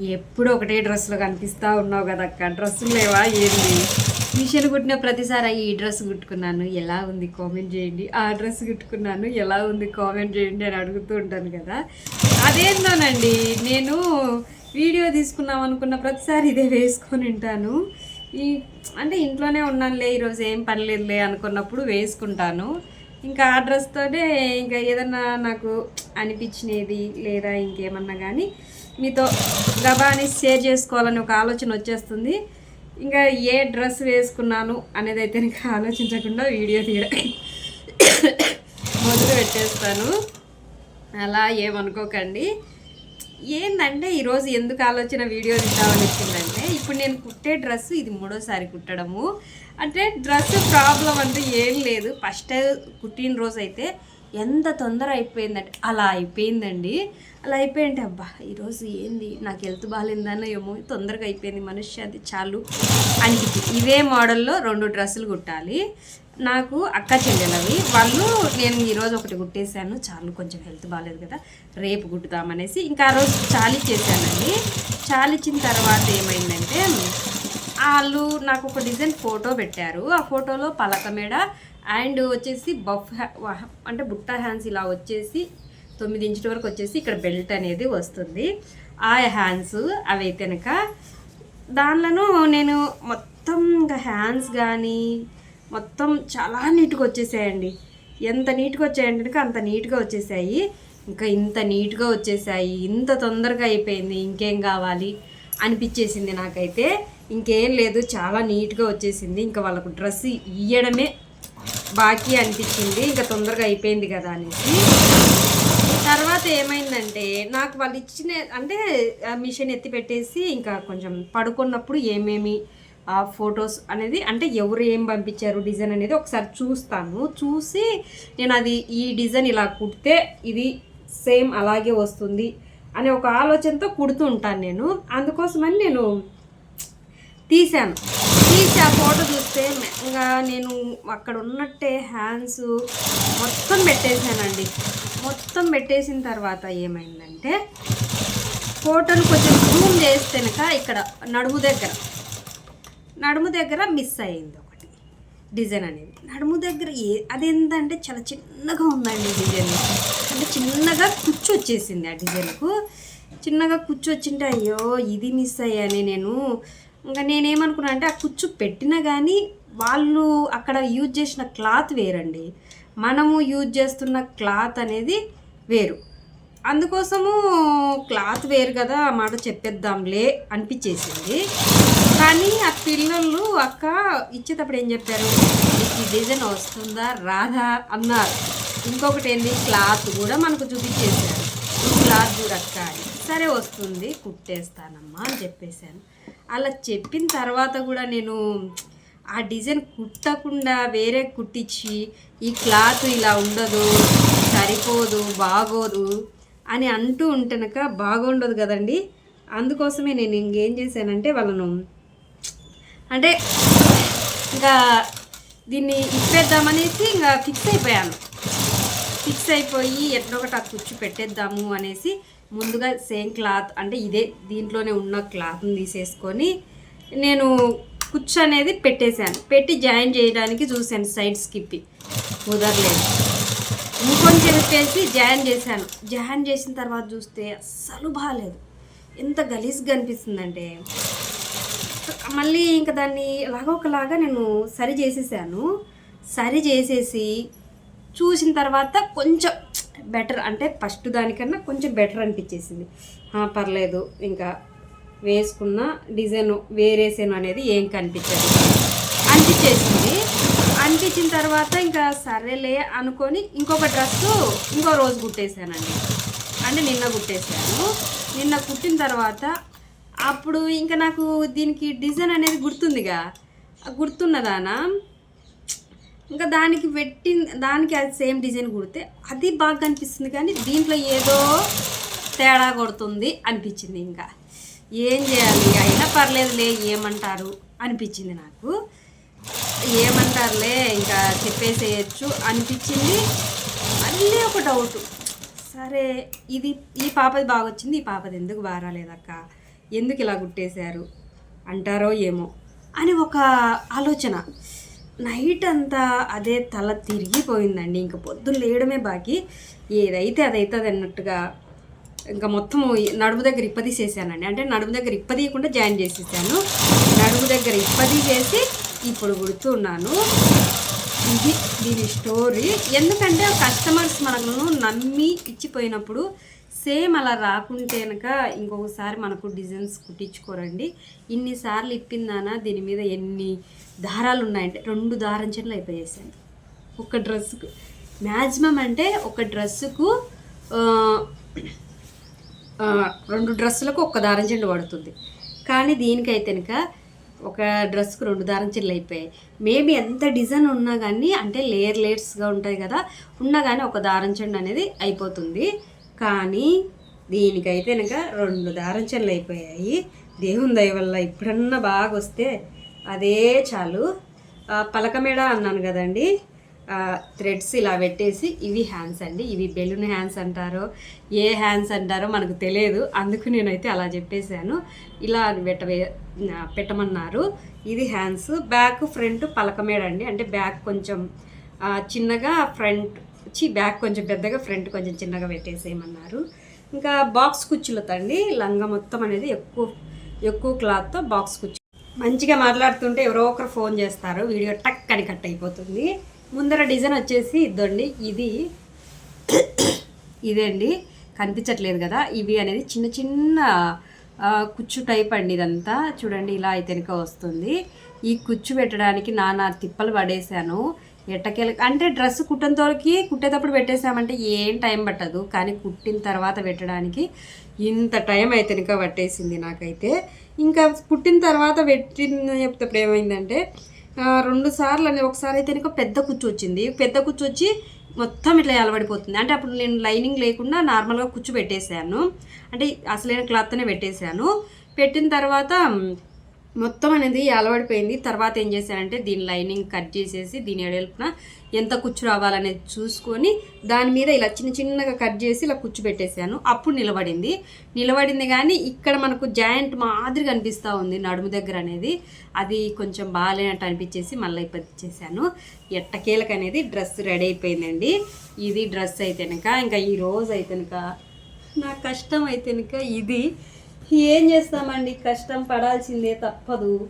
ఎప్పుడు ఒకటే డ్రెస్సులు కనిపిస్తా ఉన్నావు కదా అక్క. డ్రెస్సులు లేవా ఏంది? మిషన్ కుట్టిన ప్రతిసారి ఈ డ్రెస్ కుట్టుకున్నాను. ఎలా ఉంది? కామెంట్ చేయండి. ఆ డ్రెస్ కుట్టుకున్నాను. ఎలా ఉంది? కామెంట్ చేయండి అని అడుగుతూ ఉంటాను కదా. అదేందోనండి నేను వీడియో తీసుకున్నాం అనుకున్న ప్రతిసారి ఇదే వేసుకొని ఉంటాను. ఈ అంటే ఇంట్లోనే ఉన్నానులే ఈరోజు ఏం పని లేదులే అనుకున్నప్పుడు వేసుకుంటాను. ఇంకా ఆ డ్రెస్తోనే ఇంకా ఏదన్నా నాకు అనిపించినది లేదా ఇంకేమన్నా కానీ మీతో గబాని షేర్ చేసుకోవాలని ఒక ఆలోచన వచ్చేస్తుంది. ఇంకా ఏ డ్రెస్ వేసుకున్నాను అనేది అయితే ఇంకా ఆలోచించకుండా వీడియో తీయడం. మొదలు పెట్టేస్తాను. అలా ఏమనుకోకండి. ఏంటంటే ఈరోజు ఎందుకు ఆలోచన వీడియో తీద్దామని ఇప్పుడు నేను కుట్టే డ్రెస్ ఇది మూడోసారి కుట్టడము. అంటే డ్రెస్ ప్రాబ్లం అంటే ఏం లేదు. ఫస్ట్ కుట్టిన రోజు అయితే ఎంత తొందర అయిపోయిందంటే అలా అయిపోయిందండి. అలా అయిపోయింటే అబ్బా ఈరోజు ఏంది? నాకు హెల్త్ బాగాలేందనో ఏమో తొందరగా అయిపోయింది మనిషి అది చాలు అనిపించింది ఇవే మోడల్లో రెండు డ్రెస్సులు కుట్టాలి. నాకు అక్క చెల్లెలవి. వాళ్ళు నేను ఈరోజు ఒకటి కుట్టేశాను. చాలు కొంచెం హెల్త్ బాగాలేదు కదా రేపు కుట్టుదామనేసి ఇంకా ఆ రోజు చాలి చేశానండి. చాలిచ్చిన తర్వాత ఏమైందంటే వాళ్ళు నాకు ఒక డిజైన్ ఫోటో పెట్టారు. ఆ ఫోటోలో పలక మేడ అండ్ వచ్చేసి బఫ్ హ్యా- అంటే బుట్ట హ్యాండ్స్ ఇలా వచ్చేసి తొమ్మిది ఇంచుల వరకు వచ్చేసి ఇక్కడ బెల్ట్ అనేది వస్తుంది. ఆ హ్యాండ్స్ అవి అయితే కనుక దానిలను నేను మొత్తం ఇంకా హ్యాండ్స్ కానీ మొత్తం చాలా నీట్గా వచ్చేసాయండి. ఎంత నీట్గా వచ్చాయంటే కనుక అంత నీట్గా వచ్చేసాయి. ఇంకా ఇంత నీట్గా వచ్చేసాయి. ఇంత తొందరగా అయిపోయింది. ఇంకేం కావాలి అనిపించేసింది నాకైతే. ఇంకేం లేదు. చాలా నీట్గా వచ్చేసింది. ఇంకా వాళ్ళకు డ్రెస్ ఇయ్యడమే బాకీ అనిపించింది. ఇంకా తొందరగా అయిపోయింది కదా అనేసి. తర్వాత ఏమైందంటే నాకు వాళ్ళు ఇచ్చిన అంటే ఆ మిషన్ ఎత్తి పెట్టేసి ఇంకా కొంచెం పడుకున్నప్పుడు ఏమేమి ఆ ఫొటోస్ అనేది అంటే ఎవరు ఏం పంపించారు డిజైన్ అనేది ఒకసారి చూస్తాను. చూసి నేను అది ఈ డిజైన్ ఇలా కుడితే ఇది సేమ్ అలాగే వస్తుంది అనే ఒక ఆలోచనతో కుడుతూ ఉంటాను నేను. అందుకోసమని నేను తీశాను. తీసి ఆ ఫోటో చూస్తే ఇంకా నేను అక్కడ ఉన్నట్టే హ్యాండ్స్ మొత్తం పెట్టేశానండి. మొత్తం పెట్టేసిన తర్వాత ఏమైందంటే ఫోటోను కొంచెం జూమ్ చేస్తేనక ఇక్కడ నడుము దగ్గర నడుము దగ్గర మిస్ అయ్యింది ఒకటి డిజైన్ అనేది. నడుము దగ్గర ఏ అదేంటంటే చాలా చిన్నగా ఉందండి డిజైన్. అంటే చిన్నగా కుచ్చు వచ్చేసింది ఆ డిజైన్కు. చిన్నగా కుచ్చు వచ్చింటే అయ్యో ఇది మిస్ అయ్యాని నేను. ఇంకా నేనేమనుకున్నా అంటే ఆ కుచ్చు పెట్టినా కానీ వాళ్ళు అక్కడ యూజ్ చేసిన క్లాత్ వేరండి. మనము యూజ్ చేస్తున్న క్లాత్ అనేది వేరు. అందుకోసము క్లాత్ వేరు కదా ఆ మాట చెప్పేద్దాంలే అనిపించేసింది. కానీ ఆ పిల్లలు అక్క ఇచ్చేటప్పుడు ఏం చెప్పారు? "నీకు ఈ డిజైన్ వస్తుందా? రాదా? అన్నారు. ఇంకొకటి ఏంది? క్లాత్ కూడా మనకు చూపించేశారు. క్లాత్ చూడక్క అని సరే వస్తుంది కుట్టేస్తానమ్మా అని చెప్పేశాను. అలా చెప్పిన తర్వాత కూడా నేను ఆ డిజైన్ కుట్టకుండా వేరే కుట్టించి ఈ క్లాత్ ఇలా ఉండదు సరిపోదు బాగోదు అని అంటూ ఉంటేనక బాగుండదు కదండి. అందుకోసమే నేను ఇంకేం చేశానంటే వాళ్ళను అంటే ఇంకా దీన్ని ఇప్పేద్దామనేసి ఇంకా ఫిక్స్ అయిపోయాను. ఫిక్స్ అయిపోయి ఎట్లొకటి ఒకటి ఆ కుచ్చు పెట్టేద్దాము అనేసి ముందుగా సేమ్ క్లాత్ అంటే ఇదే దీంట్లోనే ఉన్న క్లాత్ని తీసేసుకొని నేను కుచ్చు అనేది పెట్టేశాను. పెట్టి జాయిన్ చేయడానికి చూశాను సైడ్ స్కిప్పి కుదరలేదు. ఇంకొని చెప్పేసి జాయిన్ చేశాను. జాయిన్ చేసిన తర్వాత చూస్తే అస్సలు బాగాలేదు ఎంత గలీజ్గా అనిపిస్తుందంటే మళ్ళీ ఇంకా దాన్ని ఎలాగో ఒకలాగా నేను సరి చేసేసాను. సరి చేసేసి చూసిన తర్వాత కొంచెం బెటర్ అంటే ఫస్ట్ దానికన్నా కొంచెం బెటర్ అనిపించేసింది. పర్లేదు ఇంకా వేసుకున్న డిజైన్ వేరేసాను అనేది ఏం కనిపించదు. అనిపించేసింది. అనిపించిన తర్వాత ఇంకా సరేలే అనుకొని ఇంకొక డ్రెస్ ఇంకో రోజు కుట్టేశానండి. అంటే నిన్న కుట్టేశాను. నిన్న కుట్టిన తర్వాత అప్పుడు ఇంకా నాకు దీనికి డిజైన్ అనేది గుర్తుందిగా. గుర్తున్నదానా? ఇంకా దానికి పెట్టి దానికి అది సేమ్ డిజైన్ కుడితే అది బాగా అనిపిస్తుంది కానీ దీంట్లో ఏదో తేడా కొడుతుంది అనిపించింది ఇంకా. ఏం చేయాలి? అయినా పర్లేదులే ఏమంటారు? అనిపించింది నాకు. ఏమంటారులే ఇంకా చెప్పేసేయచ్చు అనిపించింది. మళ్ళీ ఒక డౌట్ సరే ఇది ఈ పాపది బాగా వచ్చింది ఈ పాపది ఎందుకు బాగా రాలేదక్క ఎందుకు ఇలా కుట్టేశారు? అంటారో ఏమో అని ఒక ఆలోచన. నైట్ అంతా అదే తల తిరిగిపోయిందండి. ఇంకా పొద్దున్న లేయడమే బాకీ. ఏదైతే అదైతుంది అన్నట్టుగా ఇంకా మొత్తం నడుము దగ్గర ఇప్పదీసేసానండి. అంటే నడుము దగ్గర ఇప్పదీయకుండా జాయిన్ చేసేసాను. నడుము దగ్గర ఇప్పదీసేసి ఇప్పుడు గుడుతున్నాను ఇది దీని స్టోరీ. ఎందుకంటే కస్టమర్స్ మనకు నమ్మి ఇచ్చిపోయినప్పుడు సేమ్ అలా రాకుంటే కనుక ఇంకొకసారి మనకు డిజైన్స్ కుట్టించుకోరండి. ఇన్నిసార్లు ఇప్పిందానా? దీని మీద ఎన్ని దారాలు ఉన్నాయంటే రెండు దారం చెట్లు అయిపోయేసాను ఒక డ్రెస్సుకు. మ్యాక్సిమం అంటే ఒక డ్రెస్సుకు రెండు డ్రెస్సులకు ఒక్క దారం చెండు పడుతుంది. కానీ దీనికైతే కనుక ఒక డ్రెస్కు రెండు దారం చెల్లు అయిపోయాయి. మేబీ ఎంత డిజైన్ ఉన్నా కానీ అంటే లేయర్ లేయర్స్గా ఉంటాయి కదా ఉన్నా కానీ ఒక దారం చెండు అనేది అయిపోతుంది. కానీ దీనికైతే కనుక రెండు దారం చెల్లు అయిపోయాయి. దేవుని దయ వల్ల ఇప్పుడన్నా బాగా వస్తే అదే చాలు. ఆ, పలకమేడ అన్నాను కదండి. థ్రెడ్స్ ఇలా పెట్టేసి ఇవి హ్యాండ్స్ అండి. ఇవి బెలూన్ హ్యాండ్స్ అంటారో ఏ హ్యాండ్స్ అంటారో మనకు తెలియదు. అందుకు నేనైతే అలా చెప్పేశాను. ఇలా పెట్ట పెట్టమన్నారు. ఇది హ్యాండ్స్ బ్యాక్ ఫ్రంట్ పలకమేడ అండి. అంటే బ్యాక్ కొంచెం చిన్నగా ఫ్రంట్ చి బ్యాక్ కొంచెం పెద్దగా ఫ్రంట్ కొంచెం చిన్నగా పెట్టేసేయమన్నారు. ఇంకా బాక్స్ కుచ్చులతో అండి. లంగా మొత్తం అనేది ఎక్కువ ఎక్కువ క్లాత్తో బాక్స్ కుచ్చు మంచిగా మాట్లాడుతుంటే ఎవరో ఒకరు ఫోన్ చేస్తారు. వీడియో టక్ అని కట్ అయిపోతుంది. ముందర డిజైన్ వచ్చేసి ఇదండి ఇది ఇదండి. కనిపించట్లేదు కదా. ఇవి అనేది చిన్న చిన్న కుచ్చు టైప్ అండి ఇదంతా. చూడండి ఇలా అయితే వస్తుంది. ఈ కుచ్చు పెట్టడానికి నానా తిప్పలు పడేశాను. ఎట్టకేల అంటే డ్రెస్ కుట్టంతోకి కుట్టేటప్పుడు పెట్టేసామంటే ఏం టైం పట్టదు. కానీ కుట్టిన తర్వాత పెట్టడానికి ఇంత టైం అయితే పట్టేసింది నాకైతే. ఇంకా పుట్టిన తర్వాత పెట్టిన చెప్తే ఏమైందంటే రెండు సార్లు అనేది ఒకసారి అయితే ఇంకా పెద్ద కుచ్చు వచ్చింది. పెద్ద కుచ్చు వచ్చి మొత్తం ఇట్లా అలవడిపోతుంది. అంటే అప్పుడు నేను లైనింగ్ లేకుండా నార్మల్గా కుచ్చు పెట్టేశాను. అంటే అసలైన క్లాత్తోనే పెట్టేశాను. పెట్టిన తర్వాత మొత్తం అనేది అలవడిపోయింది తర్వాత ఏం చేశానంటే దీని లైనింగ్ కట్ చేసేసి దీని ఎడల్పున ఎంత కుచ్చు రావాలనేది చూసుకొని దాని మీద ఇలా చిన్న చిన్నగా కట్ చేసి ఇలా కుచ్చు పెట్టేశాను. అప్పుడు నిలబడింది. నిలబడింది కానీ ఇక్కడ మనకు జాయింట్ మాదిరి కనిపిస్తూ ఉంది నడుము దగ్గర అనేది. అది కొంచెం బాగాలేనట్టు అనిపించేసి మళ్ళీ చేశాను. ఎట్టకేలకు అనేది డ్రెస్ రెడీ అయిపోయిందండి. ఇది డ్రెస్ అయితేనక ఇంకా ఈ రోజు అయితేనక నా కష్టం అయితేనక ఇది. ఏం చేస్తామండి? కష్టం పడాల్సిందే తప్పదు.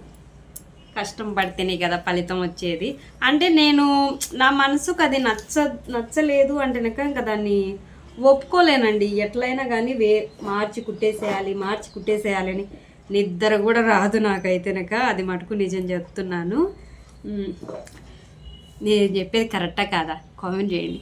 కష్టం పడితేనే కదా ఫలితం వచ్చేది. అంటే నేను నా మనసుకు అది నచ్చ నచ్చలేదు అంటే కనుక ఇంకా దాన్ని ఒప్పుకోలేనండి. ఎట్లయినా కానీ వే మార్చి కుట్టేసేయాలి మార్చి కుట్టేసేయాలి అని నిద్ర కూడా రాదు నాకైతేనక అది మటుకు నిజం చెప్తున్నాను. నేను చెప్పేది కరెక్టా కాదా? కామెంట్ చేయండి.